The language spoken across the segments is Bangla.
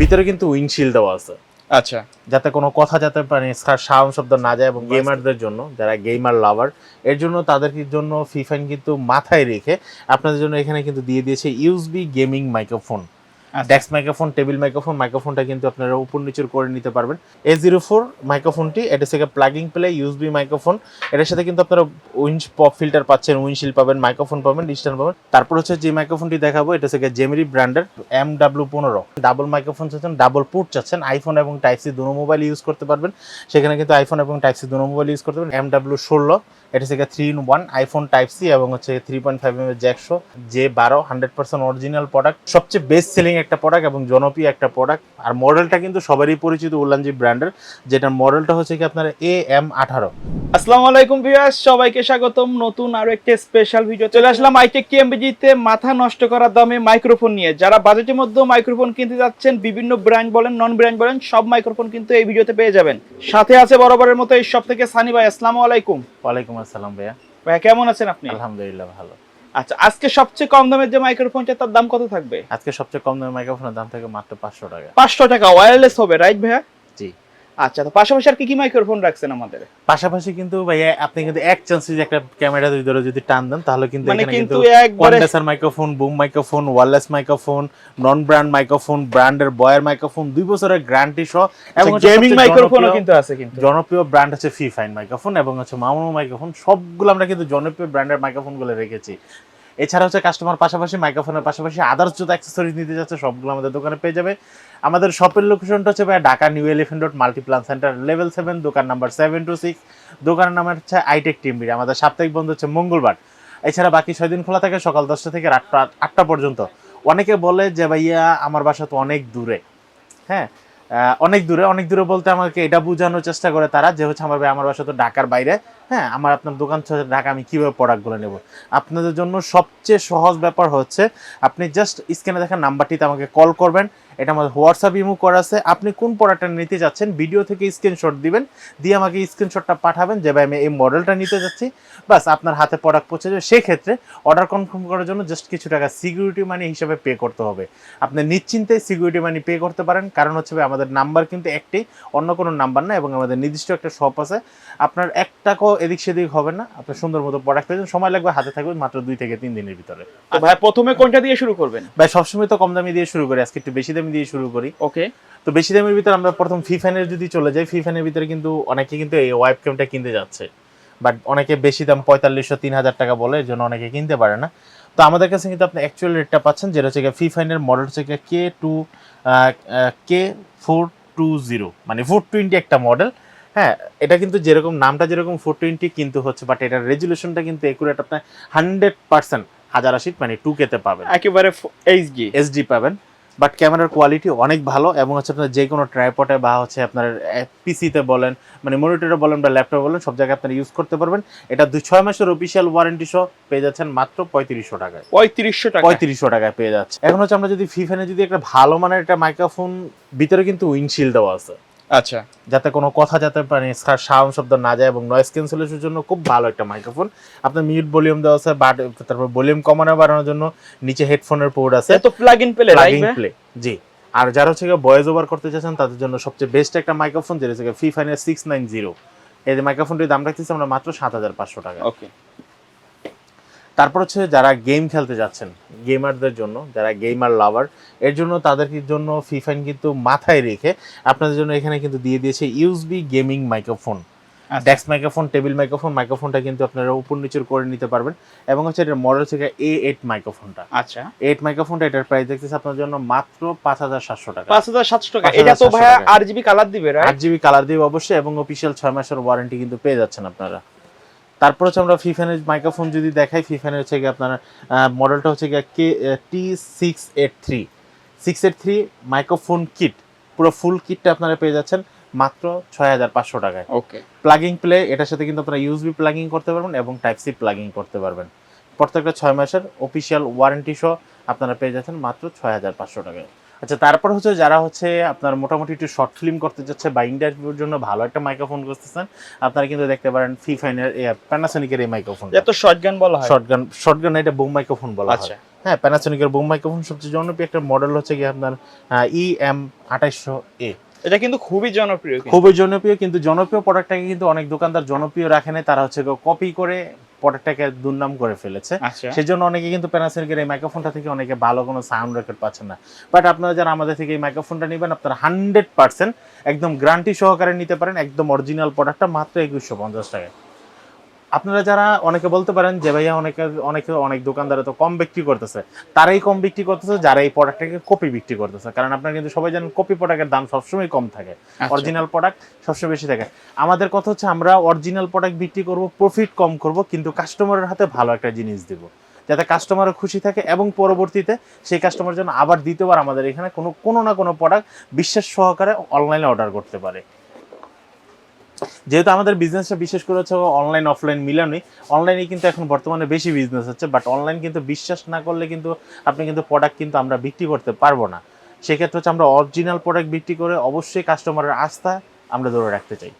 ভিতরে কিন্তু উইন্ডশিল্ড দেওয়া আছে আচ্ছা যাতে কোনো কথা যাতে মানে সাউন্ড শব্দ না যায় এবং গেমারদের জন্য যারা গেমার লাভার এর জন্য তাদের জন্য ফিফাইন কিন্তু মাথায় রেখে আপনাদের জন্য এখানে কিন্তু দিয়ে দিয়েছে USB gaming microphone. Desk microphone, table microphone, মাইক্রোফোনটা কিন্তু আপনারা উপর নিচের করে নিতে পারবেন। এ জিরো ফোর মাইক্রোফোনটি, এটা থেকে প্লাগিং প্লে ইউএসবি মাইক্রোফোন। এটার সাথে কিন্তু আপনারা উইন্ড পপ ফিল্টার পাচ্ছেন, উইন্ডশিল্ড পাবেন, মাইক্রোফোন পাবেন ডিস্টেন্স পাবেন। তারপর হচ্ছে যে মাইক্রোফোনটি দেখাবো, এটা থেকে জেমিরি ব্র্যান্ডের এম ডাব্লিউ পনেরো ডাবল মাইক্রোফোন চাচ্ছেন ডাবল পুট চাচ্ছেন আইফোন এবং টাইপ সি দুটো মোবাইল ইউজ করতে পারবেন। সেখানে কিন্তু আইফোন এবং টাইপ সি দুটো মোবাইল ইউজ করতে পারবেন। এম ডাব্লিউ ষোলো, এটা থেকে three in one iPhone type C এবং হচ্ছে থ্রি পয়েন্ট ফাইভ এম জ্যাকশো যে বারো হান্ড্রেড পার্সেন্ট অরিজিনাল প্রোডাক্ট সবচেয়ে বেস্ট সেলিং একটা প্রোডাক্ট এবং জনপ্রিয় একটা প্রোডাক্ট আর মডেলটা কিন্তু সবারই পরিচিত উল্লানজি ব্র্যান্ডের যেটার মডেলটা হচ্ছে কি আপনার এ এম আঠারো। আসসালামু আলাইকুম ভিউয়ার্স সবাইকে স্বাগতম। নতুন আরও একটা স্পেশাল ভিডিও চলে আসলাম আইটেক টিএমবিজি তে মাথা নষ্ট করার দামে মাইক্রোফোন নিয়ে। যারা বাজেটের মধ্যে মাইক্রোফোন কিনতে যাচ্ছেন বিভিন্ন ব্র্যান্ড বলেন নন ব্র্যান্ড বলেন সব মাইক্রোফোন কিন্তু এই ভিডিওতে পেয়ে যাবেন। সাথে আছে বরাবরের মতো এই সব থেকে সানি ভাই আসসালামু আলাইকুম ওয়ালাইকুম আসসালাম ভাইয়া। ভাইয়া কেমন আছেন আপনি? আলহামদুলিল্লাহ ভালো। আচ্ছা আজকে সবচেয়ে কম দামের যে মাইক্রোফোনটা তার দাম কত থাকবে? আজকে সবচেয়ে কম দামের মাইক্রোফোনের দাম থাকে মাত্র পাঁচশো টাকা। পাঁচশো টাকা ওয়্যারলেস হবে রাইট ভাইয়া? জি। আচ্ছা তো পাশাপাশি আর কি কি মাইক্রোফোন রাখছেন আমাদের? পাশাপাশি কিন্তু ভাইয়া আপনি কিন্তু এক চান্স একটা ক্যামেরা দুই ধরে যদি টান দেন তাহলে কিন্তু মানে এখানে কিন্তু condenser microphone boom microphone wireless microphone non brand microphone ব্র্যান্ডের বয়ার মাইক্রোফোন দুই বছরের গ্যারান্টি সহ এবং গেমিং মাইক্রোফোনও জনপ্রিয়- কিন্তু আছে কিন্তু। জনপ্রিয় ব্র্যান্ড হচ্ছে ফি ফাইন মাইক্রোফোন এবং হচ্ছে মামুনো মাইক্রোফোন সবগুলো আমরা কিন্তু জনপ্রিয় ব্র্যান্ডের মাইক্রোফোনগুলো রেখেছি। এছাড়া হচ্ছে কাস্টমার পাশাপাশি মাইক্রোফোনের পাশাপাশি আদার্স যত অ্যাক্সেসরিজ নিতে যাচ্ছে, সবগুলো আমাদের দোকানে পেয়ে যাবে। আমাদের শপের লোকেশনটা হচ্ছে ভাই Dhaka New Elephant Road Multiplan Centre level seven দোকান নাম্বার সেভেন টু সিক্স দোকানের নাম হচ্ছে আইটেক টিম টিমবির আমাদের সাপ্তাহিক বন্ধ হচ্ছে মঙ্গলবার। এছাড়া বাকি ছয় দিন খোলা থাকে সকাল দশটা থেকে আটটা আটটা পর্যন্ত। অনেকে বলে যে, ভাইয়া, আমার বাসা তো অনেক দূরে। হ্যাঁ অনেক দূরে। অনেক দূরে বলতে আমাকে এটা বোঝানোর চেষ্টা করে তারা যে হচ্ছে, আমার ভাই, আমার বাসা তো ঢাকার বাইরে। হ্যাঁ আমার আপনার দোকান থেকে ঢাকা আমি কীভাবে প্রোডাক্টগুলো নেব? আপনাদের জন্য সবচেয়ে সহজ ব্যাপার হচ্ছে, আপনি জাস্ট স্ক্রিনে দেখা নাম্বারটিতে আমাকে কল করবেন এটা আমাদের হোয়াটসঅ্যাপ ইমো করা আছে। আপনি কোন প্রোডাক্টটা নিতে যাচ্ছেন ভিডিও থেকে স্ক্রিনশট দিবেন দিয়ে আমাকে স্ক্রিনশটটা পাঠাবেন যে ভাই আমি এই মডেলটা নিতে যাচ্ছি। বাস আপনার হাতে প্রোডাক্ট পৌঁছে যাবে। সেক্ষেত্রে অর্ডার কনফার্ম করার জন্য জাস্ট কিছু টাকা সিকিউরিটি মানি হিসাবে পে করতে হবে। আপনি নিশ্চিন্তে সিকিউরিটি মানি পে করতে পারেন। কারণ হচ্ছে ভাই আমাদের নাম্বার কিন্তু একটি অন্য কোনো নাম্বার না এবং আমাদের নির্দিষ্ট একটা শপ আছে। আপনার এক টাকাও এদিক সেদিক হবে না। আপনি সুন্দর মতো প্রোডাক্ট পেয়েছেন সময় লাগবে হাতে থাকবে মাত্র দুই থেকে তিন দিনের ভিতরে। ভাই প্রথমে কোনটা দিয়ে শুরু করবেন? ভাই সবসময় তো কম দামি দিয়ে শুরু করে। আজকে একটু বেশি দামি দিয়ে শুরু করি। ওকে তো বেশি দামের ভিতরে আমরা প্রথম ফি ফ্যানের যদি চলে যাই ফি ফ্যানের ভিতরে কিন্তু অনেকে কিন্তু এই ওয়াইপ ক্যামটা কিনতে যাচ্ছে। বাট অনেকে বেশি দাম পঁয়তাল্লিশশো তিন হাজার টাকা বলে এর জন্য অনেকে কিনতে পারে না। তো আমাদের কাছে কিন্তু আপনি অ্যাকচুয়াল রেটটা পাচ্ছেন যেটা হচ্ছে ফি ফাইনের মডেল হচ্ছে K two K four two zero মানে ফোর টোয়েন্টি একটা মডেল হ্যাঁ এটা কিন্তু যেরকম নামটা যেরকম ফোর টোয়েন্টি কিন্তু হচ্ছে বাট এটার রেজুলেশনটা কিন্তু একুরেট আপনার হান্ড্রেড পার্সেন্ট হাজার আশি মানে টু কেতে পাবেন। একেবারে এইচডি এসডি পাবেন। বাট ক্যামেরার কোয়ালিটি অনেক ভালো এবং হচ্ছে আপনার যে কোনো ট্রাইপটে বা হচ্ছে আপনার পিসিতে বলেন মানে মনিটরে বলেন বা ল্যাপটপে বলেন সব জায়গায় আপনারা ইউজ করতে পারবেন। এটা দুই ছয় মাসের অফিসিয়াল ওয়ারেন্টি সহ পেয়ে যাচ্ছেন মাত্র পঁয়ত্রিশশো টাকায়। পঁয়ত্রিশশো টাকা পঁয়ত্রিশশো টাকায় পেয়ে যাচ্ছে। এখন হচ্ছে আমরা যদি ফিফেনে যদি একটা ভালো মানের একটা মাইক্রোফোন ভিতরে কিন্তু উইন্ডশিল্ড দেওয়া আছে। আচ্ছা। যাতে কোনো কথা যাতে মানে সাউন্ড শব্দ না যায় এবং নয়েজ ক্যান্সেলেশনের জন্য খুব ভালো একটা মাইক্রোফোন আপনার মিউট ভলিউম দেওয়া আছে বাট তারপর ভলিউম কমানো বাড়ানোর জন্য নিচে হেডফোনের পোর্ট আছে। তো প্লাগ ইন পেলে প্লাগিং প্লে জি। আর যারা হচ্ছে ভয়েস ওভার করতে চাচ্ছেন তাদের জন্য সবচেয়ে বেস্ট একটা মাইক্রোফোন যেটা হচ্ছে ফি ফাইনের সিক্স নাইন জিরো এই মাইক্রোফোনটির দাম রাখতেছি আমরা মাত্র সাত হাজার পাঁচশো টাকা। ওকে তারপর হচ্ছে যারা গেম খেলতে যাচ্ছেন গেমারদের জন্য যারা গেমার লাভার এর জন্য তাদের জন্য ফি ফাইন কিন্তু মাথায় রেখে আপনাদের জন্য এখানে কিন্তু দিয়ে দিয়েছে USB gaming microphone desk microphone table microphone মাইক্রোফোনটা কিন্তু আপনারা উপর নিচুর করে নিতে পারবেন। এবং হচ্ছে এটার মডেল হচ্ছে এ এইট মাইক্রোফোনটা আচ্ছা। এইট মাইক্রোফোনটা এটার প্রাইস দেখতেছে আপনার জন্য মাত্র পাঁচ হাজার সাতশো টাকা। পাঁচ হাজার সাতশো টাকা। এটা তো টাকা। আর জিবি কালার দিবে আট জিবি কালার দিবে অবশ্যই এবং অফিসিয়াল ছয় মাসের ওয়ারেন্টি কিন্তু পেয়ে যাচ্ছেন আপনারা। তারপর হচ্ছে আমরা ফিফানের মাইক্রোফোন যদি দেখাই ফিফানের হচ্ছে গিয়ে আপনার মডেলটা হচ্ছে গিয়ে K T six eight three six eight three microphone kit পুরো ফুল কিটটা আপনারা পেয়ে যাচ্ছেন মাত্র ছয় হাজার পাঁচশো টাকায়। ওকে প্লাগিং প্লে এটার সাথে কিন্তু আপনারা ইউএসবি প্লাগিং করতে পারবেন এবং টাইপ সি প্লাগিং করতে পারবেন। প্রত্যেকটা ছয় মাসের অফিসিয়াল ওয়ারেন্টি সহ আপনারা পেয়ে যাচ্ছেন মাত্র ছয় হাজার পাঁচশো টাকায়। আচ্ছা তারপর হচ্ছে যারা হচ্ছে আপনার মোটামুটি একটু শর্ট ফিল্ম করতে যাচ্ছে বা ইন্টারভিউর জন্য ভালো একটা মাইক্রোফোন করতেছেন আপনারা কিন্তু দেখতে পারেন ফি ফাইনের প্যানাসোনিকের এই মাইক্রোফোন এত শর্ট গান বলা হয়। শর্টগান শর্টগান এটা বুম মাইক্রোফোন বলা হয়। আচ্ছা। হ্যাঁ প্যানাসোনিকের বুম মাইক্রোফোন সবচেয়ে জনপ্রিয় একটা মডেল হচ্ছে কি আপনার ই এম আঠাইশশো এ এটা কিন্তু খুবই জনপ্রিয় খুবই জনপ্রিয় কিন্তু জনপ্রিয় প্রোডাক্টটাকে কিন্তু অনেক দোকানদার জনপ্রিয় রাখে নাই তারা হচ্ছে কপি করে প্রোডাক্টটাকে দুর্নাম করে ফেলেছে। আচ্ছা। সেই জন্য অনেকে কিন্তু প্যানাসোনিকের এই মাইক্রোফোনটা থেকে অনেকে ভালো কোনো সাউন্ড রেকর্ড পাচ্ছেন না। বাট আপনারা যারা আমাদের থেকে এই মাইক্রোফোনটা নেবেন আপনারা হান্ড্রেড পার্সেন্ট একদম গ্যারান্টি সহকারে নিতে পারেন একদম অরিজিনাল প্রোডাক্টটা মাত্র একুশশো পঞ্চাশ টাকায়। আপনারা যারা অনেকে বলতে পারেন যে ভাইয়া অনেকে অনেকে অনেক দোকানদারে তো কম বিক্রি করতেছে তারাই কম বিক্রি করতেছে যারা এই প্রোডাক্টটাকে কপি বিক্রি করতেছে। কারণ আপনারা কিন্তু সবাই জানেন কপি প্রোডাক্টের দাম সবসময় কম থাকে আচ্ছা। অরিজিনাল প্রোডাক্ট সবসময় বেশি থাকে। আমাদের কথা হচ্ছে আমরা অরিজিনাল প্রোডাক্ট বিক্রি করব প্রফিট কম করব কিন্তু কাস্টমারের হাতে ভালো একটা জিনিস দিব। যাতে কাস্টমারও খুশি থাকে এবং পরবর্তীতে সেই কাস্টমার যেন আবার দ্বিতীয়বার আমাদের এখানে কোনো কোনো না কোনো প্রোডাক্ট বিশ্বাস সহকারে অনলাইনে অর্ডার করতে পারে। যেহেতু আমাদের বিজনেসটা বিশেষ করে হচ্ছে অনলাইন অফলাইন মিলানোই অনলাইনে কিন্তু এখন বর্তমানে বেশি বিজনেস হচ্ছে বাট অনলাইন কিন্তু বিশ্বাস না করলে কিন্তু আপনি কিন্তু প্রোডাক্ট কিন্তু আমরা বিক্রি করতে পারব না। সেক্ষেত্রে হচ্ছে আমরা অরিজিনাল প্রোডাক্ট বিক্রি করে অবশ্যই কাস্টমারের আস্থা আমরা ধরে রাখতে চাই।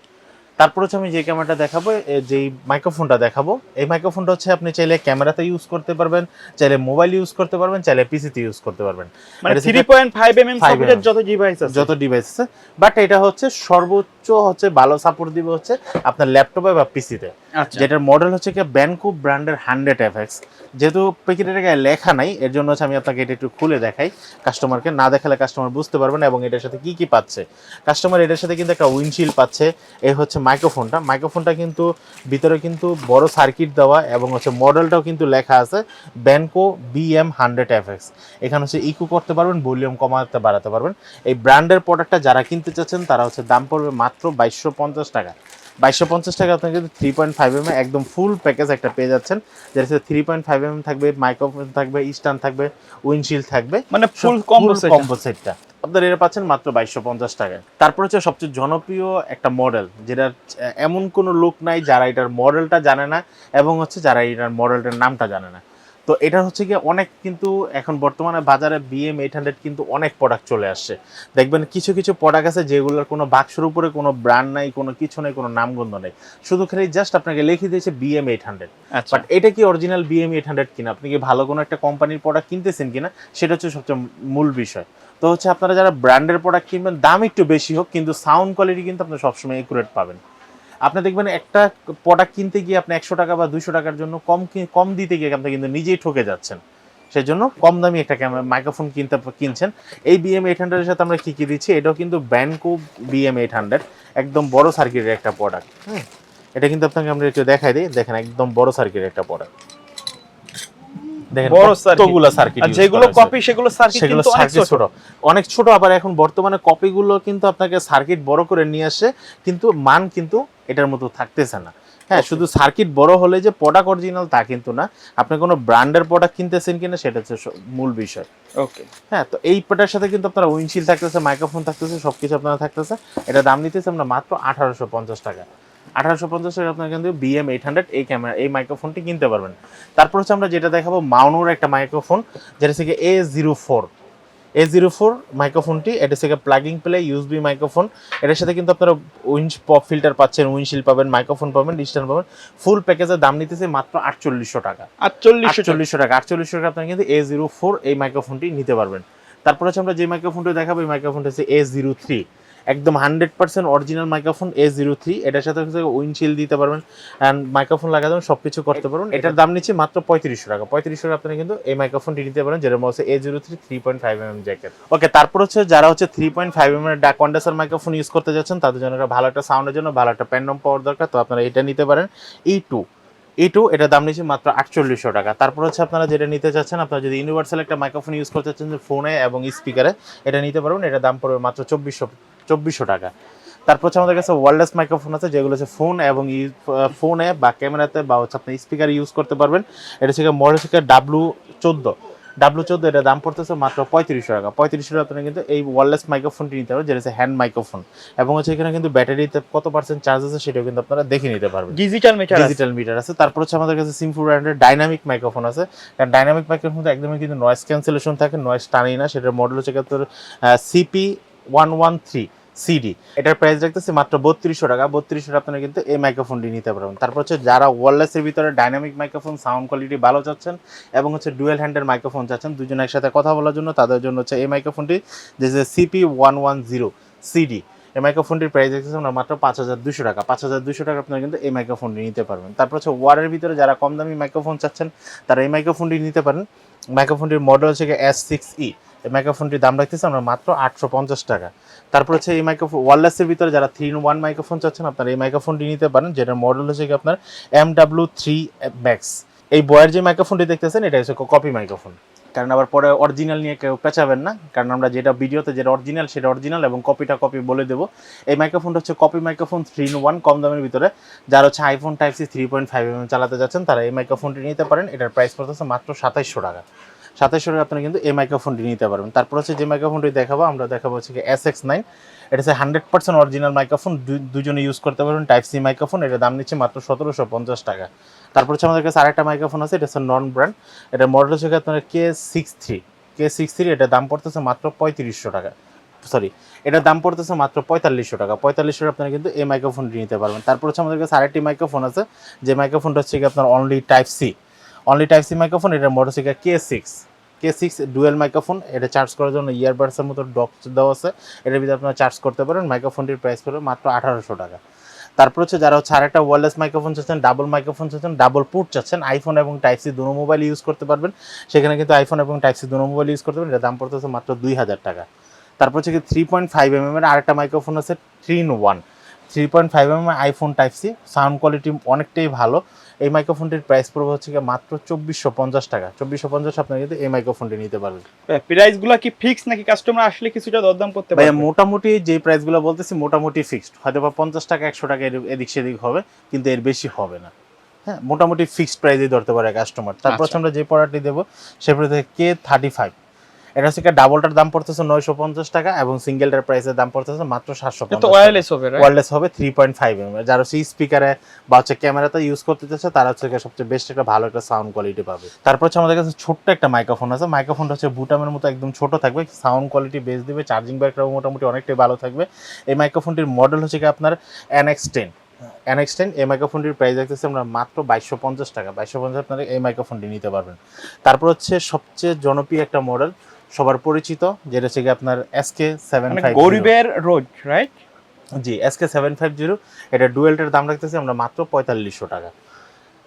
তারপর হচ্ছে আমি যে ক্যামেরাটা দেখাবো যেই মাইক্রোফোনটা দেখাবো এই মাইক্রোফোনটা হচ্ছে আপনি চাইলে ক্যামেরাতে ইউজ করতে পারবেন চাইলে মোবাইল ইউজ করতে পারবেন চাইলে পিসিতে ইউজ করতে পারবেন। মানে এটা three point five M M 5 সাপোর্টের mm যত ডিভাইস আছে। যত ডিভাইস আছে। বাট এটা হচ্ছে সর্বোচ্চ হচ্ছে ভালো সাপোর্ট দিবে হচ্ছে আপনার ল্যাপটপে বা পিসিতে আচ্ছা। যেটার মডেল হচ্ছে কি ব্যানকু ব্র্যান্ডের হান্ড্রেড এফএক্স যেহেতু প্যাকেটের গায়ে লেখা নাই এর জন্য হচ্ছে আমি আপনাকে এটা একটু খুলে দেখাই। কাস্টমারকে না দেখালে কাস্টমার বুঝতে পারবেন এবং এটার সাথে কি কি পাচ্ছে। কাস্টমার এটার সাথে কিন্তু একটা উইন্ডশিল্ড পাচ্ছে। এই হচ্ছে মাইক্রোফোনটা মাইক্রোফোনটা কিন্তু ভিতরে কিন্তু বড় সার্কিট দেওয়া এবং হচ্ছে মডেলটাও কিন্তু লেখা আছে ব্যানকো বিএম হান্ড্রেড এফএক্স এখানে হচ্ছে ইকো করতে পারবেন ভলিউম কমাতে বাড়াতে পারবেন। এই ব্র্যান্ডের প্রোডাক্টটা যারা কিনতে চাচ্ছেন তারা হচ্ছে দাম পড়বে মাত্র বাইশশো পঞ্চাশ টাকা। বাইশশো পঞ্চাশ টাকা আপনি কিন্তু থ্রি পয়েন্ট ফাইভ এম একদম ফুল প্যাকেজ একটা পেয়ে যাচ্ছেন। যেটা হচ্ছে থ্রি পয়েন্ট ফাইভ এম থাকবে মাইক্রোফোন থাকবে স্ট্যান্ড থাকবে উইন্ডশিল্ড থাকবে। মানে ফুল কম্বো সেটটা আপনারা এটা পাচ্ছেন মাত্র বাইশশো পঞ্চাশ টাকায়। তারপর হচ্ছে সবচেয়ে জনপ্রিয় একটা মডেল যেটার, এমন কোনো লোক নাই যারা এটার মডেলটা জানে না, এবং হচ্ছে যারা এটার মডেলটার নামটা জানে না। তো এটা হচ্ছে কি অনেক কিন্তু এখন বর্তমানে বাজারে বিএম এইট হান্ড্রেড কিন্তু অনেক প্রোডাক্ট চলে আসছে। দেখবেন কিছু কিছু প্রোডাক্ট আছে যেগুলোর কোনো বাক্সের উপরে কোনো ব্র্যান্ড নাই কোনো কিছু নেই কোনো নামগন্ধ নেই। শুধু খালি জাস্ট আপনাকে লিখে দিয়েছে বিএম এইট হান্ড্রেড আচ্ছা। বাট এটা কি অরিজিনাল বিএম এইট হান্ড্রেড কিনা? আপনি কি ভালো কোনো একটা কোম্পানির প্রোডাক্ট কিনতেছেন কিনা? সেটা হচ্ছে সবচেয়ে মূল বিষয়। তো হচ্ছে আপনারা যারা ব্র্যান্ডের প্রোডাক্ট কিনবেন দাম একটু বেশি হোক কিন্তু সাউন্ড কোয়ালিটি কিন্তু আপনি সবসময় একুরেট পাবেন। আপনি দেখবেন একটা প্রোডাক্ট কিনতে গিয়ে আপনি একশো টাকা বা দুশো টাকার জন্য কম কম দিতে গিয়ে আপনি কিন্তু নিজেই ঠকে যাচ্ছেন। সেই জন্য কম দামি একটা ক্যামেরা মাইক্রোফোন কিনতে কিনছেন। এই বিএম এইট হান্ড্রেডের সাথে আমরা কী কী দিচ্ছি? এটাও কিন্তু ব্যানকো বিএম এইট হান্ড্রেড একদম বড় সার্কিটের একটা প্রোডাক্ট হ্যাঁ এটা কিন্তু আপনাকে আমরা একটু দেখাই দিই। দেখেন, একদম বড় সার্কিটের একটা প্রোডাক্ট বড় circuit। কতগুলো সার্কিট আর যেগুলো কপি সেগুলো সার্কিট কিন্তু অনেক ছোট। ছোট। অনেক ছোট আবার এখন বর্তমানে কপিগুলো কিন্তু আপনাকে সার্কিট বড় করে নিয়ে আসে কিন্তু মান কিন্তু এটার মতো থাকতেছে না। হ্যাঁ শুধু সার্কিট বড় হলে যে প্রোডাক্ট অরিজিনাল তা কিন্তু না। আপনি কোনো ব্র্যান্ডের প্রোডাক্ট কিনতেছেন কিনা সেটা হচ্ছে মূল বিষয়। ওকে হ্যাঁ তো এই প্রোডাক্টের সাথে কিন্তু আপনার উইন্ডশিল থাকতেছে মাইক্রোফোন থাকতেছে সব কিছু আপনার থাকতেছে। এটা দাম নিতেছে আমরা মাত্র আঠারোশো পঞ্চাশ টাকা। আঠারোশো পঞ্চাশ টাকা আপনার কিন্তু বিএম এইট হান্ড্রেড এই ক্যামেরা এই মাইক্রোফোনটি কিনতে পারবেন। তারপর হচ্ছে আমরা যেটা দেখাবো মাউনোর একটা মাইক্রোফোন যেটা থেকে A zero four A zero four মাইক্রোফোনটি এটা থেকে প্লাগিং প্লে ইউএসবি মাইক্রোফোন এটার সাথে কিন্তু আপনারা উইন্স পপ ফিল্টার পাচ্ছেন উইন্ডশিল্ড পাবেন মাইক্রোফোন পাবেন ডিস্টেন্স পাবেন। ফুল প্যাকেজের দাম নিতেছে মাত্র আটচল্লিশশো টাকা। আটচল্লিশশো টাকা। আটচল্লিশশো টাকা আটচল্লিশশো টাকা আপনার কিন্তু এ জিরো ফোর এই মাইক্রোফোনটি নিতে পারবেন। তারপর হচ্ছে আমরা যে মাইক্রোফোনটা দেখাবো এই মাইক্রোফোনটা হচ্ছে এ জিরো থ্রি একদম hundred percent original microphone A zero three এটার সাথে উইন্ডশিল্ড দিতে পারবেন অ্যান্ড মাইক্রোফোন লাগাতে পারবেন সব কিছু করতে পারবেন। এটার দাম নিচ্ছে মাত্র পঁয়ত্রিশশো টাকা। পঁয়ত্রিশশো টাকা আপনি কিন্তু এই মাইক্রোফোনটি নিতে পারেন যেটা হচ্ছে A zero three three point five M jacket okay তারপর হচ্ছে যারা হচ্ছে থ্রি পয়েন্ট ফাইভ এম এর ডাক কন্ডেন্সার মাইক্রোফোন ইউজ করতে যাচ্ছেন তাদের জন্য একটা ভালো একটা সাউন্ডের জন্য ভালো একটা প্যান্ডম পাওয়ার দরকার তো আপনারা এটা নিতে পারেন। ই টু ই টু এটার দাম নিচ্ছে মাত্র আটচল্লিশশো টাকা। তারপর হচ্ছে আপনারা যেটা নিতে চাচ্ছেন আপনারা যদি ইউনিভার্সাল একটা মাইক্রোফোন ইউজ করতে চাচ্ছেন ফোনে এবং স্পিকারে এটা নিতে পারবেন এটার দাম পড়বে মাত্র চব্বিশশো চব্বিশশো টাকা। তারপর হচ্ছে আমাদের কাছে ওয়ারলেস মাইক্রোফোন আছে যেগুলো হচ্ছে ফোন এবং ফোনে বা ক্যামেরাতে বা হচ্ছে আপনি স্পিকার ইউজ করতে পারবেন। এটা হচ্ছে মডেল হচ্ছে ডাব্লু চোদ্দ। ডাব্লু চোদ্দ এটা দাম পড়তেছে মাত্র পঁয়ত্রিশশো টাকা। পঁয়ত্রিশশো টাকা আপনি কিন্তু এই ওয়ারলেস মাইক্রোফোনটি নিতে পারবেন যেটা হচ্ছে হ্যান্ড মাইক্রোফোন এবং হচ্ছে এখানে কিন্তু ব্যাটারিতে কত পার্সেন্ট চার্জ আছে সেটাও কিন্তু আপনারা দেখে নিতে পারবেন। ডিজিটাল মিটার ডিজিটাল মিটার আছে। তারপর হচ্ছে আমাদের কাছে সিম্পল ব্র্যান্ডের ডাইনামিক মাইক্রোফোন আছে। কারণ ডাইনামিক মাইক্রোফোন একদমই কিন্তু নয়েজ ক্যান্সেলেশন থাকে নয়েজ টানেই না। সেটার মডেল হচ্ছে কিন্তু CP one one three CD এটার প্রাইস রাখতেছি মাত্র বত্রিশশো টাকা। বত্রিশশো টাকা আপনারা কিন্তু এই মাইক্রোফোনটি নিতে পারবেন। তারপর হচ্ছে যারা ওয়ারলেসের ভিতরে ডাইনামিক মাইক্রোফোন সাউন্ড কোয়ালিটি ভালো চাচ্ছেন এবং হচ্ছে ডুয়েল হ্যান্ডের মাইক্রোফোন চাচ্ছেন, দুজন একসাথে কথা বলার জন্য তাদের জন্য হচ্ছে এই মাইক্রোফোনটি যে CP one one zero CD এই মাইক্রোফোনটির প্রাইস দেখতেছি আমরা মাত্র পাঁচ হাজার দুশো টাকা। পাঁচ হাজার দুশো টাকা আপনারা কিন্তু এই মাইক্রোফোনটি নিতে পারবেন। তারপর হচ্ছে ওয়ারের ভিতরে যারা কম দামি মাইক্রোফোন চাচ্ছেন, তারা এই মাইক্রোফোনটি নিতে পারেন। মাইক্রোফোনটির মডেল হচ্ছে এস সিক্স ই এই মাইক্রোফোনটির দাম রাখতেছি আমরা মাত্র আটশো পঞ্চাশ টাকা। তারপর হচ্ছে এই মাইক্রোফোন ওয়ারলেসের ভিতরে যারা থ্রি ইন ওয়ান মাইক্রোফোন চাচ্ছেন, আপনারা এই মাইক্রোফোনটি নিতে পারেন, যেটার মডেল হচ্ছে আপনার এম ডাব্লু থ্রি ম্যাক্স এই বয়ের যে মাইক্রোফোনটি দেখতেছেন, এটা হচ্ছে কপি মাইক্রোফোন কারণ আবার পরে অরিজিনাল নিয়ে কেউ পেঁচাবেন না, কারণ আমরা যেটা ভিডিওতে যেটা অরিজিনাল সেটা অরিজিনাল এবং কপিটা কপি বলে দেবো। এই মাইক্রোফোনটা হচ্ছে copy microphone three in one কম দামের ভিতরে। যারা হচ্ছে iPhone type C three point five M চালাতে যাচ্ছেন, তারা এই মাইক্রোফোনটি নিতে পারেন। এটার প্রাইস পড়তেছে মাত্র সাতাইশশো টাকা। সাতাইশশো টাকা আপনারা কিন্তু এই মাইক্রোফোনটি নিতে পারবেন। তারপর হচ্ছে যে মাইক্রোফোনটি দেখাবো, আমরা দেখাবো হচ্ছে এস এক্স নাইন এটা হচ্ছে হান্ড্রেড পার্সেন্ট অরিজিনাল মাইক্রোফোন দুজনে ইউজ করতে পারবেন টাইপ সি মাইক্রোফোন এটার দাম নিচ্ছে মাত্র সতেরোশো পঞ্চাশ টাকা। তারপর হচ্ছে আমাদের কাছে আরেকটা মাইক্রোফোন আছে, এটা হচ্ছে নন ব্র্যান্ড এটা মডেল হচ্ছে আপনার K six three K six three এটার দাম পড়তেছে মাত্র পঁয়ত্রিশশো টাকা। সরি এটার দাম পড়তেছে মাত্র পঁয়তাল্লিশশো টাকা। পঁয়তাল্লিশশো আপনারা কিন্তু এই মাইক্রোফোনটি নিতে পারবেন। তারপর হচ্ছে আমাদের কাছে আরেকটি মাইক্রোফোন আছে, যে মাইক্রোফোনটা হচ্ছে আপনার only type C only type C microphone এটা হচ্ছে K six K six dual microphone এটা চার্জ করার জন্য ইয়ারবাডসের মতো ডক দেওয়া আছে। এটার ভিতরে আপনারা চার্জ করতে পারেন। মাইক্রোফোনটির প্রাইস পড়বে মাত্র আঠারোশো টাকা। তারপর হচ্ছে যারা হচ্ছে আরেকটা ওয়ারলেস মাইক্রোফোন চাচ্ছেন ডাবল মাইক্রোফোন চাচ্ছেন ডাবল পুট চাচ্ছেন আইফোন এবং টাইপ সি দুটো মোবাইল ইউজ করতে পারবেন। সেখানে কিন্তু আইফোন এবং টাইপ সি দুটো মোবাইল ইউজ করতে পারবেন। এটা দাম পড়তেছে মাত্র দুই হাজার টাকা। তারপর হচ্ছে কি থ্রি পয়েন্ট ফাইভ এম এর আরেকটা মাইক্রোফোন আছে three in one three point five M iPhone type C sound quality অনেকটাই ভালো। এই মাইক্রোফোনটির প্রাইস পড়বে হচ্ছে কি মাত্র চব্বিশশো পঞ্চাশ টাকা। চব্বিশশো পঞ্চাশ আপনারা কিন্তু এই মাইক্রোফোনটি নিতে পারবেন। প্রাইসগুলো কি ফিক্স নাকি কাস্টমার আসলে কিছুটা দরদাম করতে পারে মোটামুটি যে প্রাইসগুলো বলতেছি মোটামুটি ফিক্সড হয়তো বা পঞ্চাশ টাকা একশো টাকা এদিক সেদিক হবে কিন্তু এর বেশি হবে না। হ্যাঁ মোটামুটি ফিক্সড প্রাইসেই ধরতে পারে কাস্টমার তারপর আচ্ছা। আমরা যে প্রোডাক্টটি দেবো সে প্রোডাক্ট কে থার্টি ফাইভ এটা হচ্ছে ডাবলটার দাম পড়তেছে নয়শো পঞ্চাশ টাকা এবং সিঙ্গেলটার প্রাইসের দাম পড়তেছে মাত্র সাতশো ওয়্যারলেস হবে? ওয়ারলেস হবে থ্রি পয়েন্ট ফাইভ এম যারা হচ্ছে স্পিকারে বা হচ্ছে ক্যামেরাতে ইউজ করতে চাচ্ছে তারা হচ্ছে সবচেয়ে বেস্ট একটা ভালো একটা সাউন্ড কোয়ালিটি পাবে। তারপর হচ্ছে আমাদের কাছে ছোট্ট একটা মাইক্রোফোন আছে। মাইক্রোফোনটা হচ্ছে বুটামের মতো একদম ছোট থাকবে সাউন্ড কোয়ালিটি বেস দিবে চার্জিং ব্যাকটাও মোটামুটি অনেকটাই ভালো থাকবে। এই মাইক্রোফোনটির মডেল হচ্ছে কি আপনার এনএক্স টেন এনএক্স টেন এই মাইক্রোফোনটির প্রাইস রাখতেছি আমরা মাত্র বাইশশো পঞ্চাশ টাকা। বাইশশো পঞ্চাশ আপনারা এই মাইক্রোফোনটি নিতে পারবেন। তারপর হচ্ছে সবচেয়ে জনপ্রিয় একটা মডেল সবার পরিচিত যেটা হচ্ছে আপনার এসকে সেভেন ফাইভ গরিবের রোজ রাইট জি এসকে সেভেন ফাইভ জিরো এটা ডুয়েলটার দাম রাখতেছি আমরা মাত্র পঁয়তাল্লিশশো টাকা।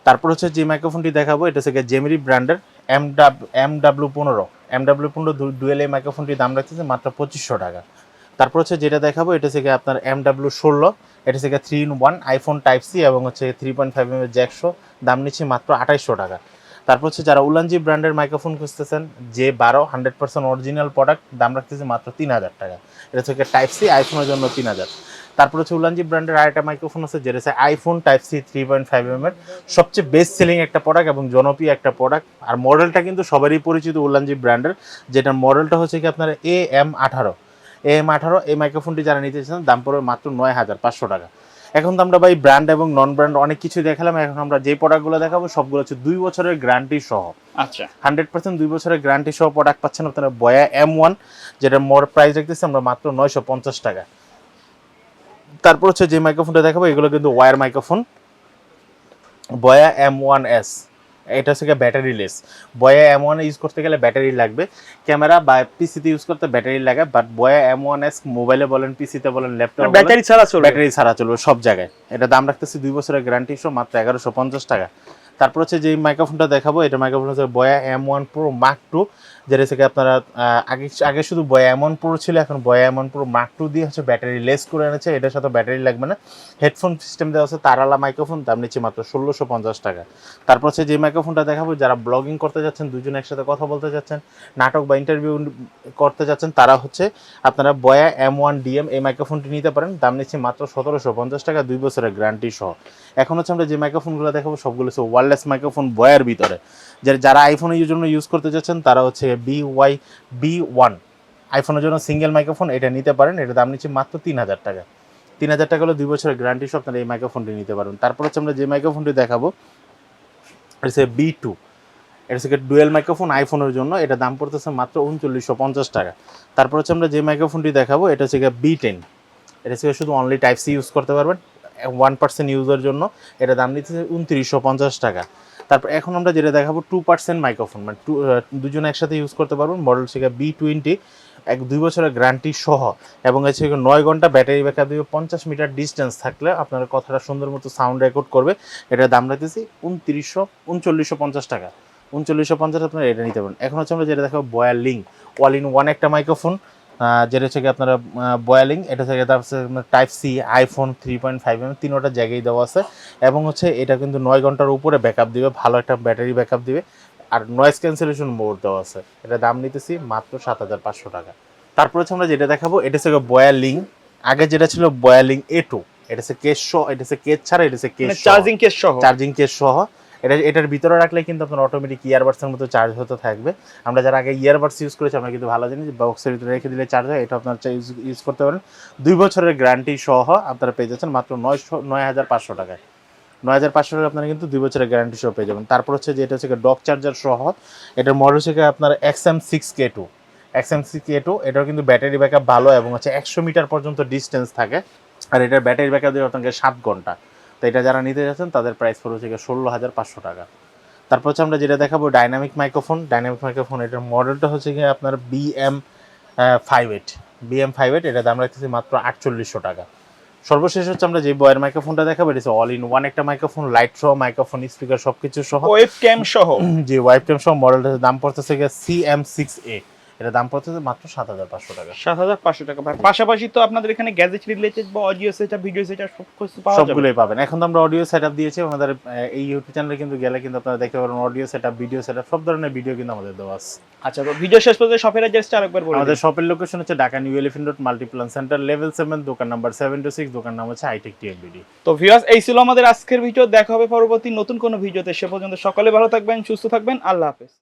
তারপর হচ্ছে যে মাইক্রোফোনটি দেখাবো এটা হচ্ছে জেমিরি ব্র্যান্ডের এম ডাব এম ডাব্লু পনেরো এম ডাব্লু পনেরো ডুয়েল এই মাইক্রোফোনটির দাম রাখতেছে মাত্র পঁচিশশো টাকা। তারপর হচ্ছে যেটা দেখাবো এটা থেকে আপনার এম ডাব্লু ষোলো এটা থেকে three in one iPhone type C এবং হচ্ছে থ্রি পয়েন্ট ফাইভ এম এর জ্যাকশো দাম নিচ্ছে মাত্র আঠাইশশো টাকা। তারপর হচ্ছে যারা উলানজি ব্র্যান্ডের মাইক্রোফোন খুঁজতেছেন, যে বারো, হান্ড্রেড পার্সেন্ট অরিজিনাল প্রোডাক্ট দাম রাখতেছে মাত্র তিন হাজার টাকা। এটা হচ্ছে টাইপ সি আইফোনের জন্য তিন হাজার। তারপর হচ্ছে উলানজি ব্র্যান্ডের আরেকটা মাইক্রোফোন আছে, যেটা হচ্ছে iPhone type C three point five M এর। সবচেয়ে বেস্ট সেলিং একটা প্রোডাক্ট এবং জনপ্রিয় একটা প্রোডাক্ট আর মডেলটা কিন্তু সবারই পরিচিত উলানজি ব্র্যান্ডের, যেটার মডেলটা হচ্ছে কি আপনার এ এম আঠারো। এ এম আঠারো, এই মাইক্রোফোনটি যারা নিতে চান, দাম পড়বে মাত্র নয় হাজার পাঁচশো টাকা। এখন তো আমরা ভাই ব্র্যান্ড এবং নন ব্র্যান্ড অনেক কিছু দেখালাম এখন আমরা যে প্রোডাক্টগুলো দেখাবো সবগুলো হচ্ছে দুই বছরের গ্যারান্টি সহ। আচ্ছা। হান্ড্রেড পার্সেন্ট দুই বছরের গ্যারান্টি সহ প্রোডাক্ট পাচ্ছেন আপনারা বয়া এম ওয়ান যেটা মোর প্রাইস রাখতেছি আমরা মাত্র নয়শো পঞ্চাশ টাকা। তারপর হচ্ছে যে মাইক্রোফোনটা দেখাবো এগুলো কিন্তু wire microphone Boya M one S এটা হচ্ছে battery less Boya M one use করতে গেলে ব্যাটারি লাগবে। ক্যামেরা বা পিসিতে ইউজ করতে ব্যাটারি লাগে বাট বয়া এম ওয়ান এস মোবাইলে বলেন পিসিতে বলেন ল্যাপটপ ব্যাটারি ছাড়া চলবে। ব্যাটারি ছাড়া চলবে সব জায়গায়। এটা দাম রাখতেছি দুই বছরের গ্যারান্টি সহ মাত্র এগারোশো পঞ্চাশ টাকা। তারপর হচ্ছে যে মাইক্রোফোনটা দেখাবো, এটা মাইক্রোফোন হচ্ছে Boya M one pro mark two যেটা থেকে আপনারা আগে আগে শুধু বয়া এম ওয়ান প্রো ছিল, এখন Boya M one pro mark two দিয়ে হচ্ছে ব্যাটারি লেস করে এনেছে, এটার সাথে ব্যাটারি লাগবে না। হেডফোন সিস্টেম দেওয়া আছে, তারালা মাইক্রোফোন দাম নিচ্ছে মাত্র ষোলোশো পঞ্চাশ টাকা। তারপর হচ্ছে যে মাইক্রোফোনটা দেখাবো, যারা ব্লগিং করতে যাচ্ছেন দুজন একসাথে কথা বলতে যাচ্ছেন, নাটক বা ইন্টারভিউ করতে যাচ্ছেন, তারা হচ্ছে আপনারা বয়া এম ওয়ান ডিএম এই মাইক্রোফোনটি নিতে পারেন, দাম নিচ্ছে মাত্র সতেরোশো পঞ্চাশ টাকা, দুই বছরের গ্যারান্টি সহ। এখন হচ্ছে আমরা যে মাইক্রোফোনগুলো দেখাবো, সবগুলো হচ্ছে ওয়ারলেস মাইক্রোফোন বয়ার ভিতরে। যারা আইফোনের জন্য ইউজ করতে যাচ্ছেন তারা হচ্ছে বি ওয়াই বি ওয়ান আইফোনের জন্য সিঙ্গেল মাইক্রোফোন এটা নিতে পারেন এটা দাম নিচ্ছে মাত্র তিন হাজার টাকা। তিন হাজার টাকা হলে দুই বছরের গ্যারান্টি সহ আপনারা এই মাইক্রোফোনটি নিতে পারেন তারপর হচ্ছে আমরা যে মাইক্রোফোনটি দেখাবো, এটা হচ্ছে বি টু এটা হচ্ছে ডুয়েল মাইক্রোফোন আইফোনের জন্য এটা দাম পড়তেছে মাত্র উনচল্লিশশো পঞ্চাশ টাকা। তারপর হচ্ছে আমরা যে মাইক্রোফোনটি দেখাবো, এটা হচ্ছে বি টেন এটা হচ্ছে শুধু অনলি টাইপ সি ইউজ করতে পারবেন। ওয়ান পার্সেন্ট ইউজের জন্য এটা দাম নিতেছে উনত্রিশশো পঞ্চাশ টাকা। তারপর এখন আমরা যেটা দেখাবো টু পার্সেন্ট মাইক্রোফোন মানে টু দুজন একসাথে ইউজ করতে পারবেন। মডেল সেটা বি টোয়েন্টি এক দুই বছরের গ্যারান্টি সহ। এবং গিয়ে নয় ঘণ্টা ব্যাটারি ব্যাকআপ দিবে, পঞ্চাশ মিটার ডিস্টেন্স থাকলে আপনার কথাটা সুন্দর মতো সাউন্ড রেকর্ড করবে। এটার দাম রাখতেছি উনত্রিশশো, উনচল্লিশশো পঞ্চাশ টাকা। উনচল্লিশশো পঞ্চাশ আপনারা এটা নিতে পারেন। এখন হচ্ছে আমরা যেটা দেখাবো বয়ার লিঙ্ক ওয়াল ইন ওয়ান একটা মাইক্রোফোন যেটা হচ্ছে আপনারা বয়ালিং এটা থেকে type C iPhone three point five M তিনোটা জায়গায় দেওয়া আছে। এবং হচ্ছে এটা কিন্তু নয় ঘণ্টার উপরে ব্যাকআপ দিবে ভালো একটা ব্যাটারি ব্যাকআপ দিবে। আর নয়েজ ক্যান্সেলেশন মোড দেওয়া আছে। এটা দাম নিতেছি মাত্র সাত হাজার পাঁচশো টাকা। তারপর হচ্ছে আমরা যেটা দেখাবো এটা হচ্ছে বয়ালিং আগে যেটা ছিল বয়ালিং এ টু এটা হচ্ছে কেস সহ এটা হচ্ছে কেস ছাড়া এটা হচ্ছে কেস চার্জিং কেস সহ। চার্জিং কেস সহ। এটা এটার ভিতরে রাখলে কিন্তু আপনার অটোমেটিক ইয়ারবাডসের মতো চার্জ হতে থাকবে। আমরা যারা আগে ইয়ারবাডস ইউজ করেছি, আমরা কিন্তু ভালো জানি বক্সের ভিতরে রেখে দিলে চার্জ হয়, এটা আপনার ইউজ করতে পারেন। দুই বছরের গ্যারান্টি সহ আপনারা পেয়ে যাচ্ছেন মাত্র নয়শো নয় হাজার পাঁচশো টাকায়। নয় হাজার পাঁচশো টাকা আপনারা কিন্তু দুই বছরের গ্যারান্টি সহ পেয়ে যাবেন। তারপর হচ্ছে যে এটা হচ্ছে ডক চার্জার সহ, এটার মডেল হচ্ছে আপনার X M six K two X M six K two এটার কিন্তু ব্যাটারি ব্যাকআপ ভালো এবং হচ্ছে একশো মিটার পর্যন্ত ডিস্টেন্স থাকে। আর এটার ব্যাটারি ব্যাকআপ দিয়ে আপনাকে সাত ঘণ্টা। তো এটা যারা নিতে যাচ্ছেন তাদের প্রাইস পড়বে হচ্ছে গিয়ে ষোলো হাজার পাঁচশো টাকা। তারপর হচ্ছে আমরা যেটা দেখাবো ডাইনামিক মাইক্রোফোন ডাইনামিক মাইক্রোফোন এটার মডেলটা হচ্ছে গিয়ে আপনার BM five eight BM five eight এটা দাম রাখতেছি মাত্র আটচল্লিশশো টাকা। সর্বশেষ হচ্ছে আমরা যে বয়ের মাইক্রোফোনটা দেখাবো এটা অল ইন ওয়ান একটা মাইক্রোফোন লাইট সহ মাইক্রোফোন স্পিকার সব কিছু সহ। ওয়েব ক্যাম সহ। যে ওয়াইফ টাইম সহ মডেলটার দাম পড়তেছে গিয়ে সি এম সিক্স এ এটা দাম পড়তেছে মাত্র সাত হাজার পাঁচশো টাকা। সাত হাজার পাঁচশো টাকা। ভাই পাশাপাশি তো আপনাদের এখানে গ্যাজেট রিলেটেড বা অডিও সেটআপ ভিডিও সেটআপ সব কিছু পাওয়া যাবে। সবগুলোই পাবেন। এখন তো আমরা অডিও সেটআপ দিয়েছি আমাদের এই ইউটিউব চ্যানেলে কিন্তু গেলে কিন্তু আপনারা দেখতে পারেন অডিও সেটআপ ভিডিও সেটআপ সব ধরনের ভিডিও কিন্তু আমাদের দেওয়া আছে। আচ্ছা তো ভিডিও শেষ পর্যন্ত শপের অ্যাড্রেসটা আরেকবার বলে আমাদের শপের লোকেশন হচ্ছে Dhaka new Elephant Road Multiplan Center level seven দোকান নাম্বার সেভেন টু সিক্স দোকান নাম হচ্ছে হাইটেক টিএমবিডি তো ভিউয়ার্স এই ছিল আমাদের আজকের ভিডিও দেখা হবে পরবর্তী নতুন কোনো ভিডিওতে সে পর্যন্ত সকলে ভালো থাকবেন সুস্থ থাকবেন। আল্লাহ হাফেজ।